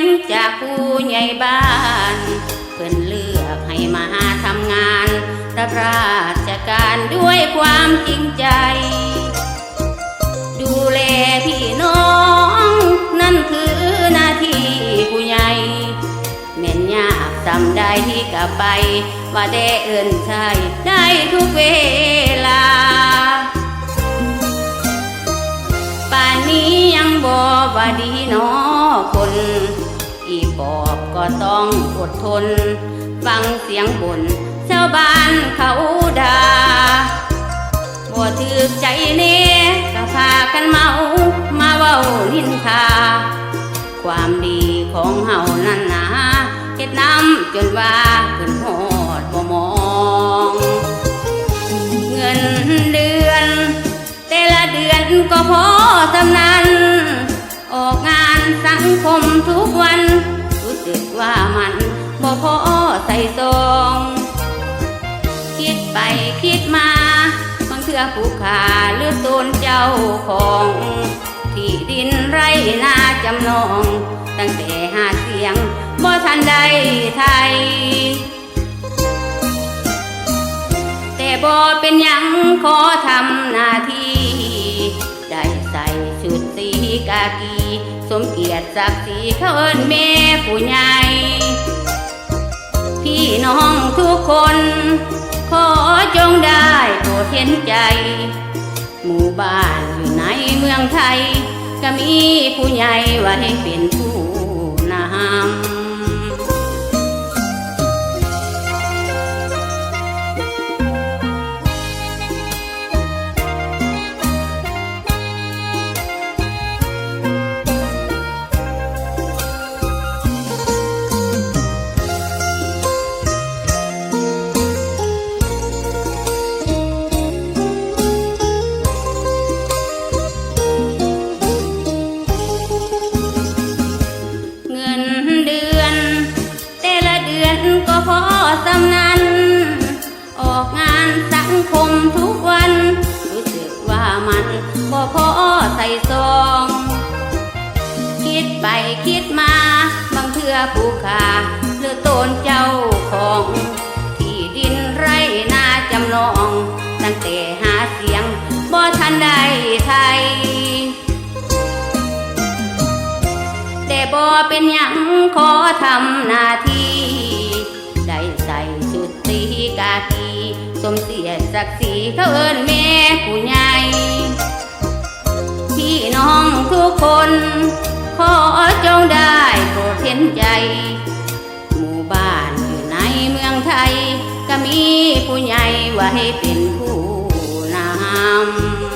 งจากผู้ใหญ่บ้าน เพิ่นเลือกให้มาทำงานรับราชการด้วยความจริงใจ ดูแลพี่น้อง นั่นคือหน้าที่ผู้ใหญ่แม่นยากจำได้ที่กลับไป ว่าได้เอื่นใช่ได้ทุกเวลาป่านนี้ยังบอกว่าดีเนอคน อีปอบก็ต้องอดทน ฟังเสียงบ่นชาวบ้านเขาด่าบ่ถือใจเน่ก็พากันเมา มาเว้านินทา ความดีของเฮานั้นนะเฮ็ดน้ำจนว่าขึ้นหอดบ่มอง เงินเดือน แต่ละเดือนก็พอสำนันออกงานสังคมทุกวัน สึกว่ามันบ่พอใส่ซองคิดไปคิดมาบางเทื่อผู้ขาเลือกตนเจ้าของ ที่ดินไรนาจำนอง ตั้งแต่หาเสียงบ่ทันได้ไทย แต่บ่เป็นยังขอทำหน้าที่ กี สมเกียรติศักดิ์ศรีเขาเอิ้นแม่ผู้ใหญ่พี่น้องทุกคน ขอจงได้โปรดเห็นใจ หมู่บ้านอยู่ในเมืองไทย ก็มีผู้ใหญ่ไว้เป็นผู้นำ สำนัน ออกงานสังคมทุกวัน รู้สึกว่ามันบ่พอใส่ซอง คิดไปคิดมา บางเทื่อผู้ขาเลือตนเจ้าของ ที่ดินไรนาจำลอง ตั้งแต่หาเสียงบ่ทันได้ไทยแต่บ่เป็นหยังขอทำหน้าที่ กากีสมเสียศักดิ์ศรีเขาเอิ้นแม่ผู้ใหญ่พี่น้องทุกคน ขอจงได้โปรดเห็นใจ หมู่บ้านอยู่ในเมืองไทย ก็มีผู้ใหญ่ไว้เป็นผู้นำ